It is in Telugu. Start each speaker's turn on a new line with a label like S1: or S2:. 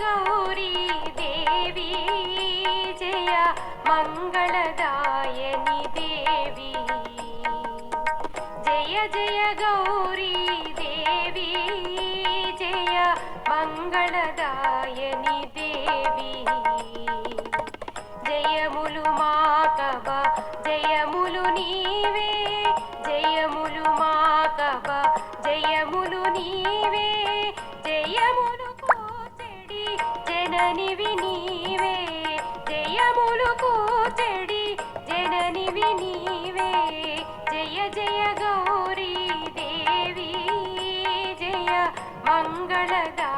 S1: गौरी देवी जय मङ्गलदायनि देवी जय जय गौरी देवी जय मङ्गलदायनि देवी जयमुलु मा कब जयमुलु नीवे जयमुलु मा कब जयमुलु नी జననివి నీవే జయములు కోచెడి జననివి నీవే జయ జయ గౌరీ దేవి జయ మంగళదా